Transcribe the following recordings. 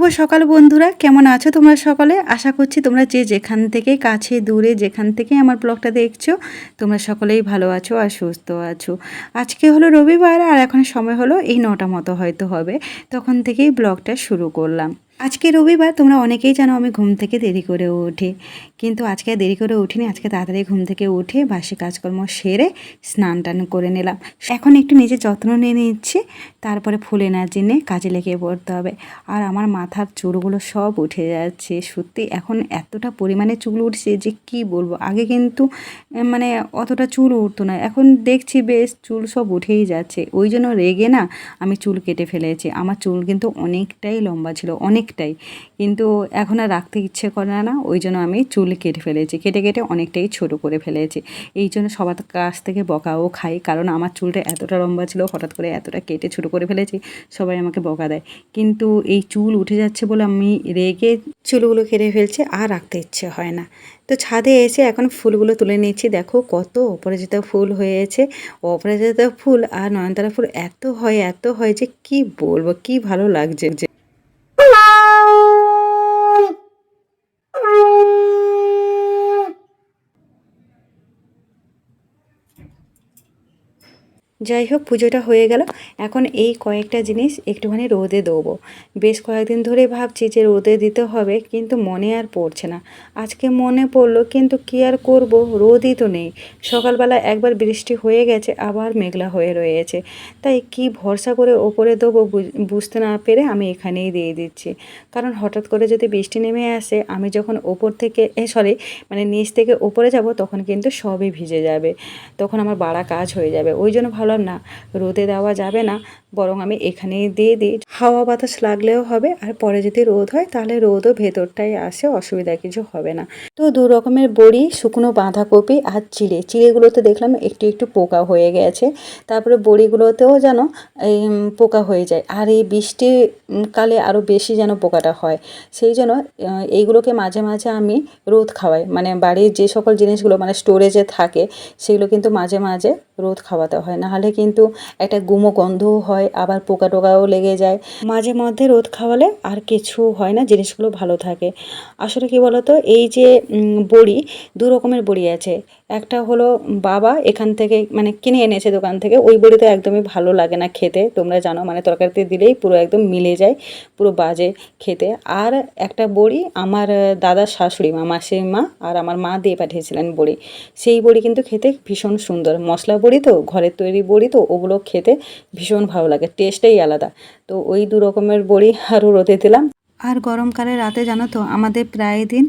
শুভ সকাল বন্ধুরা। কেমন আছো তোমরা সকলে? আশা করছি তোমরা যে যেখান থেকে কাছে, দূরে, যেখান থেকে আমার ব্লগটা দেখছ, তোমরা সকলেই ভালো আছো আর সুস্থ আছো। আজকে হলো রবিবার আর এখন সময় হলো এই নটা মতো হয়তো হবে। তখন থেকেই ব্লগটা শুরু করলাম। আজকে রবিবার, তোমরা অনেকেই জানো আমি ঘুম থেকে দেরি করে উঠি। কিন্তু আজকে দেরি করে উঠিনি, আজকে তাড়াতাড়ি ঘুম থেকে উঠে বাসি কাজকর্ম সেরে স্নান টান করে নিলাম। এখন একটু নিজের যত্ন নিয়ে নিচ্ছি, তারপরে ফুল এনার জন্যে কাজে লেগে পড়তে হবে। আর আমার মাথার চুলগুলো সব উঠে যাচ্ছে, সত্যি এখন এতটা পরিমাণে চুল উঠছে যে কি বলব? আগে কিন্তু মানে অতটা চুল উঠতো না, এখন দেখছি বেশ চুল সব উঠেই যাচ্ছে। ওই জন্য রেগে না আমি চুল কেটে ফেলেছি। আমার চুল কিন্তু অনেকটাই লম্বা ছিল অনেকটাই। কিন্তু এখন আর রাখতে ইচ্ছে করে না, ওই জন্য আমি চুল কেটে ফেলেছি। কেটে কেটে অনেকটাই ছোট করে ফেলেছি। এই জন্য সবার কাছ থেকে বকাও খাই, কারণ আমার চুলটা এতটা লম্বা ছিল, হঠাৎ করে এতটা কেটে ছোট করে ফেলেছি, সবাই আমাকে বকা দেয়। কিন্তু এই চুল উঠে যাচ্ছে বলে আমি রেগে চুলগুলো কেটে ফেলছি, আর রাখতে ইচ্ছে হয় না। তো ছাদে এসে এখন ফুলগুলো তুলে নিচ্ছি দেখো কত অপরাজিতা ফুল হয়েছে, অপরাজিতা ফুল আর নয়নতারা ফুল এত হয় এত হয় যে কি বলব, কি ভালো লাগছে যে যাই হোক পুজোটা হয়ে গেল। এখন এই কয়েকটা জিনিস একটুখানি রোদে দেবো। বেশ কয়েকদিন ধরে ভাবছি যে রোদে দিতে হবে, কিন্তু মনে আর পড়ছে না। আজকে মনে পড়ল, কিন্তু কি আর করব? রোদই তো নেই। সকালবেলা একবার বৃষ্টি হয়ে গেছে, আবার মেঘলা হয়ে রয়েছে। তাই কি ভরসা করে ওপরে দেবো বুঝ- বুঝতে না পেরে আমি এখানেই দিয়ে দিচ্ছি। কারণ হঠাৎ করে যদি বৃষ্টি নেমে আসে, আমি যখন ওপর থেকে সরি মানে নিচ থেকে ওপরে যাব, তখন কিন্তু সবই ভিজে যাবে। তখন আমার বাড়া কাজ হয়ে যাবে। ওই জন্য ভাবলাম না রোদে দেওয়া যাবে না। বরং আমি এখানেই দিয়ে দিই। হাওয়া বাতাস লাগলেও হবে, আর পরে যদি রোদ হয়, তাহলে রোদও ভেতরটাই আসে, অসুবিধা কিছু হবে না। তো দু রকমের বড়ি, শুকনো বাঁধাকপি আর চিড়ে। চিড়েগুলোতে দেখলাম একটু একটু পোকা হয়ে গেছে। তারপরে বড়িগুলোতেও যেন এই পোকা হয়ে যায়। আর এই বৃষ্টি কালে আরও বেশি যেন পোকাটা হয়। সেই জন্য এইগুলোকে মাঝে মাঝে আমি রোদ খাওয়াই। মানে বাড়ির যে সকল জিনিসগুলো মানে স্টোরেজে থাকে, সেগুলো কিন্তু মাঝে মাঝে রোদ খাওয়াতে হয়। নাহলে কিন্তু একটা গুমো গন্ধও হয় আবার পোকা টোকাও লেগে যায়। মাঝে মধ্যে রোদ খাওয়ালে আর কিছু হয় না, জিনিসগুলো ভালো থাকে। আসলে কি বলতো? এই যে বড়ি, দু রকমের বড়ি আছে। একটা হলো বাবা এখান থেকে মানে কিনে এনেছে দোকান থেকে, ওই বড়ি তো একদমই ভালো লাগে না খেতে, তোমরা জানো মানে তরকারিতে দিলেই পুরো একদম মিলে যায়, পুরো বাজে খেতে। আর একটা বড়ি আমার দাদার শাশুড়ি মা মাসিমা আর আমার মা দিয়ে পাঠিয়েছিলেন বড়ি। সেই বড়ি কিন্তু খেতে ভীষণ সুন্দর। মশলা বড়ি তো, ঘরের তৈরি বড়ি তো, ওগুলো খেতে ভীষণ ভালো লাগে, টেস্টটাই আলাদা। তো ওই দু রকমের বড়ি আরও রোদে দিলাম। আর গরমকালে রাতে জানো তো, আমাদের প্রায় দিন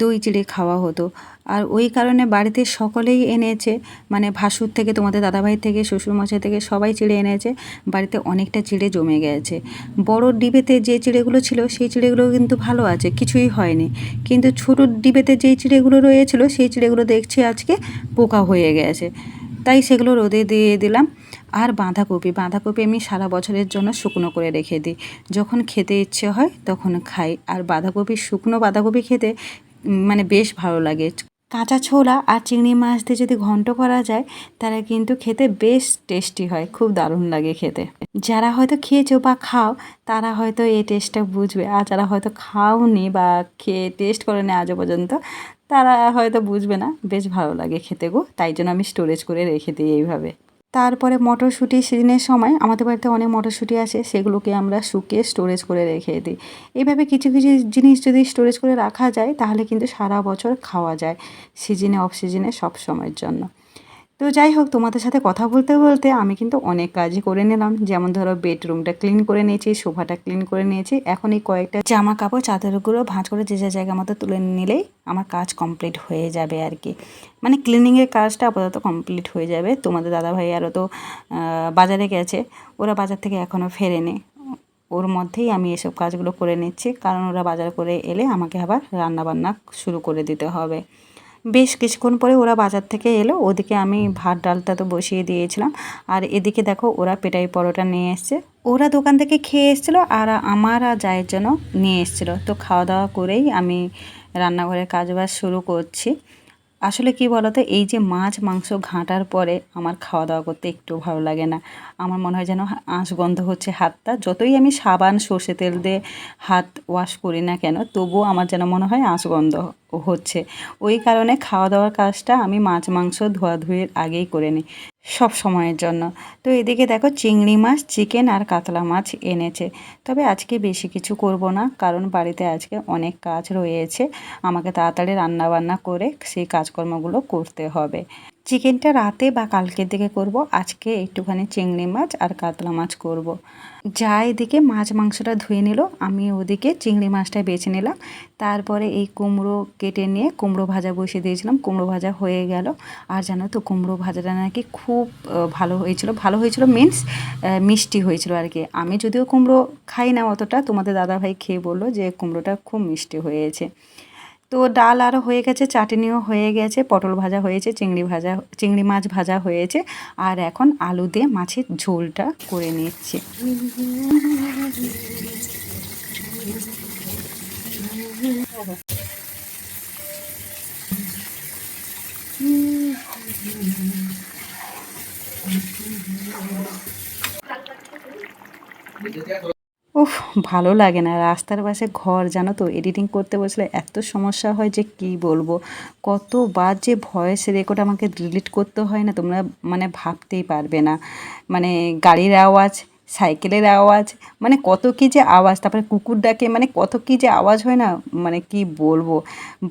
দই চিড়ে খাওয়া হতো। আর ওই কারণে বাড়িতে সকলেই এনেছে। মানে ভাসুর থেকে, তোমাদের দাদাভাই থেকে, শ্বশুরমশাই থেকে সবাই চিড়ে এনেছে। বাড়িতে অনেকটা চিড়ে জমে গেছে। বড় ডিবেতে যে চিড়েগুলো ছিল, সেই চিড়েগুলো কিন্তু ভালো আছে, কিছুই হয়নি। কিন্তু ছোটো ডিবেতে যেই চিড়েগুলো রয়েছিল, সেই চিড়েগুলো দেখছি আজকে পোকা হয়ে গেছে। তাই সেগুলো রোদে দিয়ে দিলাম। আর বাঁধাকপি বাঁধাকপি আমি সারা বছরের জন্য শুকনো করে রেখে দিই। যখন খেতে ইচ্ছে হয়, তখন খাই। আর বাঁধাকপি, শুকনো বাঁধাকপি খেতে মানে বেশ ভালো লাগে। কাঁচা ছোলা আর চিংড়ি মাছ দিয়ে যদি ঘন্ট করা যায় তারা কিন্তু খেতে বেশ টেস্টি হয়। খুব দারুণ লাগে খেতে। যারা হয়তো খেয়েছো বা খাও, তারা হয়তো এই টেস্টটা বুঝবে। আর যারা হয়তো খাওনি বা খেয়ে টেস্ট করেনি আজও পর্যন্ত, তারা হয়তো বুঝবে না। বেশ ভালো লাগে খেতে গো। তাই জন্য আমি স্টোরেজ করে রেখে দিই এইভাবে। তারপরে মটরশুঁটি সিজনের সময় আমাদের বাড়িতে অনেক মটরশুঁটি আছে সেগুলোকে আমরা শুকিয়ে স্টোরেজ করে রেখে দিই। এইভাবে কিছু কিছু জিনিস যদি স্টোরেজ করে রাখা যায়, তাহলে কিন্তু সারা বছর খাওয়া যায় সিজনে অফ সিজনে সব সময়ের জন্য। তো যাই হোক, তোমাদের সাথে কথা বলতে বলতে আমি কিন্তু অনেক কাজই করে নিলাম। যেমন ধরো, বেডরুমটা ক্লিন করে নিয়েছি, সোফাটা ক্লিন করে নিয়েছি। এখন এই কয়েকটা জামা কাপড় চাদরগুলো ভাঁজ করে যে যা জায়গা মতো তুলে নিলেই আমার কাজ কমপ্লিট হয়ে যাবে আর কি মানে ক্লিনিংয়ের কাজটা আপাতত কমপ্লিট হয়ে যাবে। তোমাদের দাদাভাই আরও তো বাজারে গেছে। ওরা বাজার থেকে এখনও ফেরেনি। ওর মধ্যেই আমি এসব কাজগুলো করে নিচ্ছি। কারণ ওরা বাজার করে এলে আমাকে আবার রান্না বান্না শুরু করে দিতে হবে। বেশ কিছুক্ষণ পরে ওরা বাজার থেকে এলো। ওদিকে আমি ভাত, ডালটা তো বসিয়ে দিয়েছিলাম। আর এদিকে দেখো ওরা পেটাই পরোটা নিয়ে এসছে। ওরা দোকান থেকে খেয়ে এসেছিল আর আমার আর জায়ের জন্য নিয়ে এসেছিল। তো খাওয়া দাওয়া করেই আমি রান্নাঘরের কাজবাজ শুরু করছি। আসলে কি বলতো, এই যে মাছ, মাংস ঘাঁটার পরে আমার খাওয়া দাওয়া করতে একটু ভালো লাগে না। আমার মনে হয় যেন আঁশ গন্ধ হচ্ছে হাতটা। যতই আমি সাবান, সর্ষে তেল দিয়ে হাত ওয়াশ করি না কেন, তবুও আমার যেন মনে হয় আঁশ গন্ধ হচ্ছে। ওই কারণে খাওয়া দাওয়ার কাজটা আমি মাছ, মাংস ধোয়াধুয়ের আগেই করে নিই। সব সময়ের জন্য। তো এদিকে দেখো চিংড়ি মাছ, চিকেন আর কাতলা মাছ এনেছে। তবে আজকে বেশি কিছু করব না, কারণ বাড়িতে আজকে অনেক কাজ রয়েছে। আমাকে তাড়াতাড়ি রান্না বান্না করে সেই কাজকর্মগুলো করতে হবে। চিকেনটা রাতে বা কালকের দিকে করব, আজকে একটুখানি চিংড়ি মাছ আর কাতলা মাছ করব। যা এদিকে মাছ মাংসটা ধুয়ে নিল, আমি ওদিকে চিংড়ি মাছটা বেছে নিলাম। তারপরে এই কুমড়ো কেটে নিয়ে কুমড়ো ভাজা বসিয়ে দিয়েছিলাম, কুমড়ো ভাজা হয়ে গেল। আর জানো তো, কুমড়ো ভাজাটা নাকি খুব ভালো হয়েছিল। ভালো হয়েছিল মিন্স মিষ্টি হয়েছিল আর কি। আমি যদিও কুমড়ো খাই না অতটা, তোমাদের দাদাভাই খেয়ে বলল যে কুমড়োটা খুব মিষ্টি হয়েছে। তো ডাল আরও হয়ে গেছে, চাটনিও হয়ে গেছে, পটল ভাজা হয়েছে, চিংড়ি ভাজা, চিংড়ি মাছ ভাজা হয়েছে, আর এখন আলু দিয়ে মাছের ঝোলটা করে নিচ্ছি। উফ, ভালো লাগে না। রাস্তার পাশে ঘর, জানো তো এডিটিং করতে বসলে এত সমস্যা হয় যে কি বলব? কতবার যে ভয়েস রেকর্ড আমাকে ডিলিট করতে হয় না, তোমরা মানে ভাবতেই পারবে না। মানে গাড়ির আওয়াজ সাইকেলের আওয়াজ মানে কত কী যে আওয়াজ, তারপরে কুকুর ডাকে মানে কত কী যে আওয়াজ হয় না মানে কি বলব?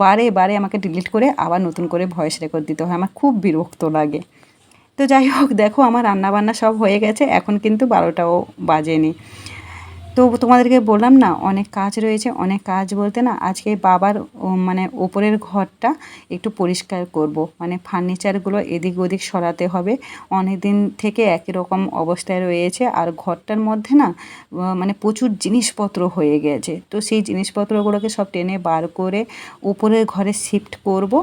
বারে বারে আমাকে ডিলিট করে আবার নতুন করে ভয়েস রেকর্ড দিতে হয়, আমার খুব বিরক্ত লাগে। তো যাই হোক, দেখো, আমার রান্নাবান্না সব হয়ে গেছে, এখন কিন্তু বারোটাও বাজেনি। তো তোমাদেরকে বললাম না, অনেক কাজ রয়েছে, অনেক কাজ বলতে না আজকে বাবার মানে ওপরের ঘরটা একটু পরিষ্কার করব। মানে ফার্নিচারগুলো এদিক ওদিক সরাতে হবে। অনেক দিন থেকে একই রকম অবস্থায় রয়েছে আর ঘরটার মধ্যে না মানে প্রচুর জিনিসপত্র হয়ে গেছে। তো সেই জিনিসপত্রগুলোকে সব টেনে বার করে উপরের ঘরে শিফট করব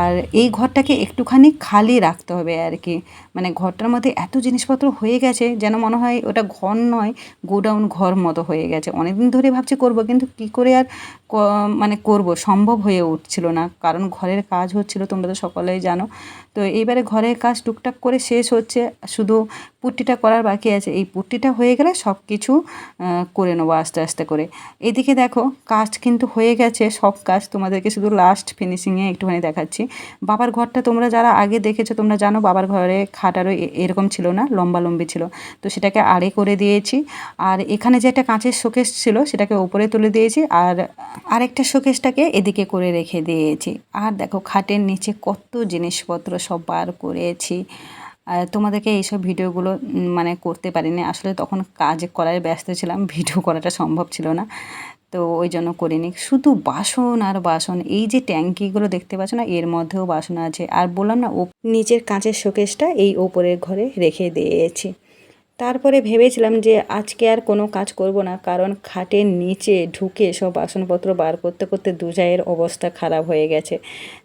আর এই ঘরটাকে একটুখানি খালি রাখতে হবে আর কি। মানে ঘরটার মধ্যে এত জিনিসপত্র হয়ে গেছে যেন মনে হয় ওটা ঘর নয়, গোডাউন ঘর মতো। হয়ে গেছে। অনেকদিন ধরে ভাবছি করব কিন্তু কি করে আর মানে করব, সম্ভব হয়ে উঠছিল না। কারণ ঘরের কাজ হচ্ছিল, তোমরা তো সকলেই জানো। তো এইবারে ঘরের কাজ টুকটাক করে শেষ হচ্ছে, শুধু পুট্টিটা করার বাকি আছে। এই পুট্টিটা হয়ে গেলে সব কিছু করে নেব আস্তে আস্তে করে। এদিকে দেখো, কাজ কিন্তু হয়ে গেছে, সব কাজ। তোমাদেরকে শুধু লাস্ট ফিনিশিংয়ে একটুখানি দেখাচ্ছি। বাবার ঘরটা তোমরা যারা আগে দেখেছ, তোমরা জানো বাবার ঘরে খাটারও এরকম ছিল না, লম্বা লম্বি ছিল। তো সেটাকে আড়ে করে দিয়েছি। আর এখানে যে একটা কাঁচের শোকেস ছিল, সেটাকে ওপরে তুলে দিয়েছি। আর আরেকটা শোকেসটাকে এদিকে করে রেখে দিয়েছি। আর দেখো, খাটের নিচে কত জিনিসপত্র সব বার করেছি। তোমাদেরকে এইসব ভিডিওগুলো মানে করতে পারিনি। আসলে তখন কাজ করায় ব্যস্ত ছিলাম, ভিডিও করাটা সম্ভব ছিল না। তো ওই জন্য করিনি। শুধু বাসন আর বাসন, এই যে ট্যাঙ্কিগুলো দেখতে পাচ্ছ না, এর মধ্যেও বাসন আছে। আর বললাম না, ও নিচের কাঁচের শোকেসটা এই ওপরের ঘরে রেখে দিয়েছি। তারপরে ভেবেছিলাম যে আজকে আর কোনো কাজ করব না, কারণ খাটের নিচে ঢুকে সব বাসনপত্র বার করতে করতে দুজায়ের অবস্থা খারাপ হয়ে গেছে।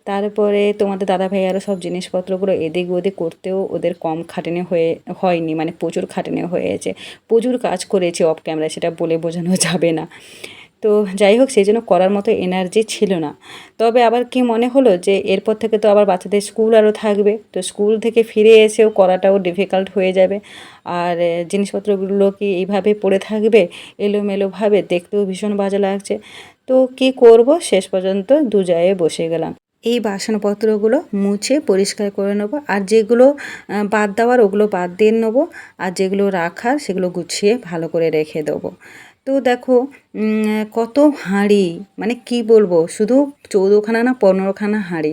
তারপরে তোমাদের দাদা ভাই আরও সব জিনিসপত্রগুলো এদিক ওদিক করতেও ওদের কম খাটেনে হয়ে, হয়নি মানে প্রচুর খাটেনে হয়েছে। প্রচুর কাজ করেছে অফ ক্যামেরা সেটা বলে বোঝানো যাবে না। তো যাই হোক সেই জন্য করার মতো এনার্জি ছিল না। তবে আবার কি মনে হলো যে, এরপর থেকে তো আবার বাচ্চাদের স্কুল আরও থাকবে। তো স্কুল থেকে ফিরে এসেও করাটাও ডিফিকাল্ট হয়ে যাবে। আর জিনিসপত্রগুলো কি এইভাবে পড়ে থাকবে? এলোমেলোভাবে দেখতেও ভীষণ বাজে লাগছে। তো কি করব? শেষ পর্যন্ত দু জায়গায় বসে গেলাম। এই বাসনপত্রগুলো মুছে পরিষ্কার করে নেব। আর যেগুলো বাদ দেওয়ার, ওগুলো বাদ দিয়ে নেব। আর যেগুলো রাখার, সেগুলো গুছিয়ে ভালো করে রেখে দেবো। তো দেখো কত হাঁড়ি মানে কি বলব, শুধু চৌদ্দখানা না, পনেরোখানা হাঁড়ি।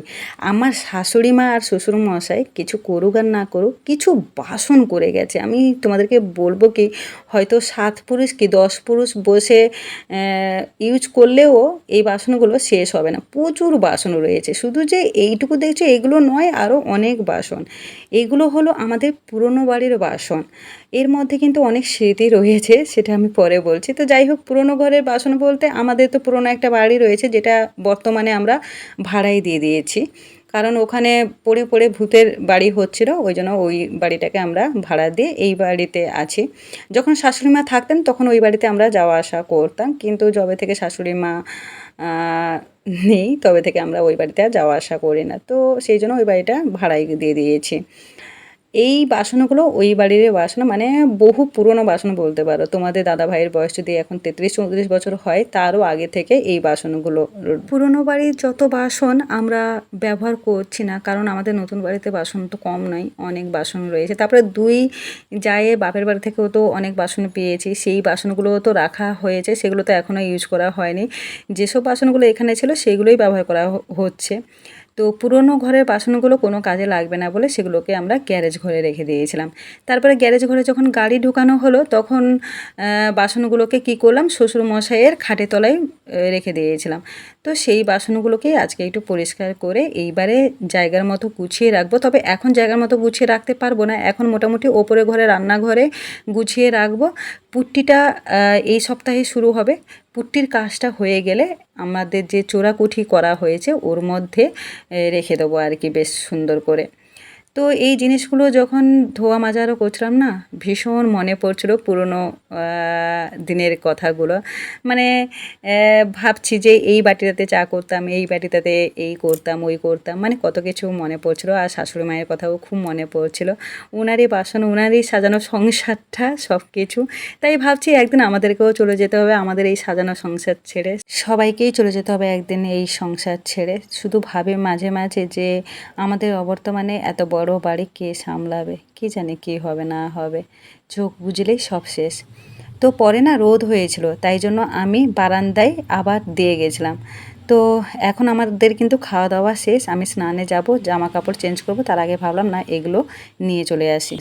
আমার শাশুড়ি মা আর শ্বশুর মশাই কিছু করুক আর না করুক, কিছু বাসন করে গেছে। আমি তোমাদেরকে বলব কি, হয়তো সাত পুরুষ কি দশ পুরুষ বসে ইউজ করলেও এই বাসনগুলো শেষ হবে না। প্রচুর বাসন রয়েছে। শুধু যে এইটুকু দেখছ, এগুলো নয় আরও অনেক বাসন। এগুলো হলো আমাদের পুরনো বাড়ির বাসন। এর মধ্যে কিন্তু অনেক স্মৃতি রয়েছে, সেটা আমি পরে বলছি। তো যাই হোক, পুরনো ঘরের বাসন বলতে আমাদের তো পুরনো একটা বাড়ি রয়েছে, যেটা বর্তমানে আমরা ভাড়াই দিয়ে দিয়েছি। কারণ ওখানে পড়ে পড়ে ভূতের বাড়ি হচ্ছিল, ওই জন্য ওই বাড়িটাকে আমরা ভাড়া দিয়ে এই বাড়িতে আছি। যখন শাশুড়ি মা থাকতেন, তখন ওই বাড়িতে আমরা যাওয়া আসা করতাম, কিন্তু যবে থেকে শাশুড়ি মা নেই, তবে থেকে আমরা ওই বাড়িতে আর যাওয়া আসা করি না। তো সেই জন্য ওই বাড়িটা ভাড়াই দিয়ে দিয়েছি। এই বাসনগুলো ওই বাড়ির বাসন মানে বহু পুরনো বাসন বলতে পারো। তোমাদের দাদা ভাইয়ের বয়স যদি এখন তেত্রিশ, চৌত্রিশ বছর হয়, তারও আগে থেকে এই বাসনগুলো পুরনো বাড়ির যত বাসন আমরা ব্যবহার করছি না, কারণ আমাদের নতুন বাড়িতে বাসন তো কম নয়, অনেক বাসন রয়েছে। তারপরে দুই যায় বাপের বাড়ি থেকেও তো অনেক বাসন পেয়েছি, সেই বাসনগুলো তো রাখা হয়েছে, সেগুলো তো এখনও ইউজ করা হয়নি। যেসব বাসনগুলো এখানে ছিল, সেগুলোই ব্যবহার করা হচ্ছে। তো পুরনো ঘরের বাসনগুলো কোনো কাজে লাগবে না বলে সেগুলোকে আমরা গ্যারেজ ঘরে রেখে দিয়েছিলাম। তারপরে গ্যারেজ ঘরে যখন গাড়ি ঢুকানো হলো তখন বাসনগুলোকে কি করলাম? শ্বশুর মশাইয়ের খাটে তলায় রেখে দিয়েছিলাম। তো সেই বাসনগুলোকেই আজকে একটু পরিষ্কার করে এইবারে জায়গার মতো গুছিয়ে রাখব। তবে এখন জায়গার মতো গুছিয়ে রাখতে পারব না। এখন মোটামুটি ওপরে ঘরে, রান্নাঘরে গুছিয়ে রাখব। পুট্টিটা এই সপ্তাহে শুরু হবে। পুট্টির কাজটা হয়ে গেলে আমাদের যে চোরাকুঠি করা হয়েছে, ওর মধ্যে রেখে দেবো আর কি বেশ সুন্দর করে। তো এই জিনিসগুলো যখন ধোয়া মাজারও করছিলাম না, ভীষণ মনে পড়ছিল পুরনো দিনের কথাগুলো। মানে ভাবছি যে এই বাটিটাতে চা করতাম, এই বাটিটাতে এই করতাম, ওই করতাম। মানে কত কিছু মনে পড়ছিল। আর শাশুড়ি মায়ের কথাও খুব মনে পড়ছিল। ওনারই বাসন ওনারই সাজানো সংসারটা সব কিছু তাই ভাবছি একদিন আমাদেরকেও চলে যেতে হবে, আমাদের এই সাজানো সংসার ছেড়ে। সবাইকেই চলে যেতে হবে একদিন এই সংসার ছেড়ে। শুধু ভাবে মাঝে মাঝে যে আমাদের অবর্তমানে এত বড় বাড়ি কে সামলাবে? কি জানে কি হবে, না হবে? চোখ বুঝলেই সব শেষ। তো পরে না রোদ হয়েছিল, তাই জন্য আমি বারান্দায় আবার দিয়ে গেছিলাম। তো এখন আমাদের কিন্তু খাওয়া দাওয়া শেষ, আমি স্নানে যাব, জামা কাপড় চেঞ্জ করব, তার আগে ভাবলাম না এগুলো নিয়ে চলে আসি।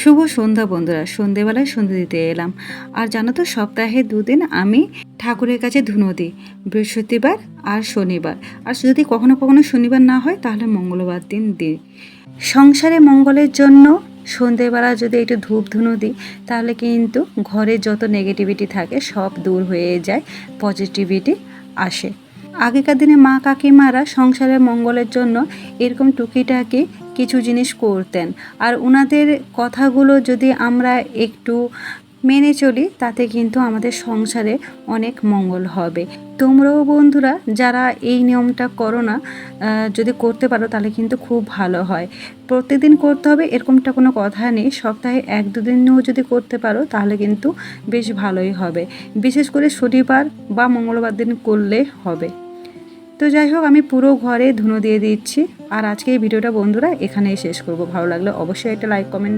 শুভ সন্ধ্যা বন্ধুরা, সন্ধেবেলায় সন্ধে দিতে এলাম। আর জানো তো, সপ্তাহে দুদিন আমি ঠাকুরের কাছে ধুনো দিই, বৃহস্পতিবার আর শনিবার। আর যদি কখনো কখনো শনিবার না হয়, তাহলে মঙ্গলবার দিন দিই। সংসারে মঙ্গলের জন্য সন্ধেবেলা যদি একটু ধূপ ধুনো দিই, তাহলে কিন্তু ঘরে যত নেগেটিভিটি থাকে, সব দূর হয়ে যায় পজিটিভিটি আসে। আগেকার দিনে মা কাকিমারা সংসারের মঙ্গলের জন্য এরকম টুকিটাকি কিছু জিনিস করতেন। আর ওনাদের কথাগুলো যদি আমরা একটু মেনে চলি, তাতে কিন্তু আমাদের সংসারে অনেক মঙ্গল হবে। তোমরাও বন্ধুরা, যারা এই নিয়মটা করো না যদি করতে পারো তাহলে কিন্তু খুব ভালো হয়। প্রত্যেকদিন করতে হবে, এরকমটা কোনো কথা নেই। সপ্তাহে এক দুদিনও যদি করতে পারো তাহলে কিন্তু বেশ ভালোই হবে। বিশেষ করে শনিবার বা মঙ্গলবার দিন করলে হবে। তো যাই হোক, আমি পুরো ঘরে ধুনো দিয়ে দিচ্ছি। আর আজকে এই ভিডিওটা বন্ধুরা এখানেই শেষ করব। ভালো লাগলে অবশ্যই একটা লাইক কমেন্ট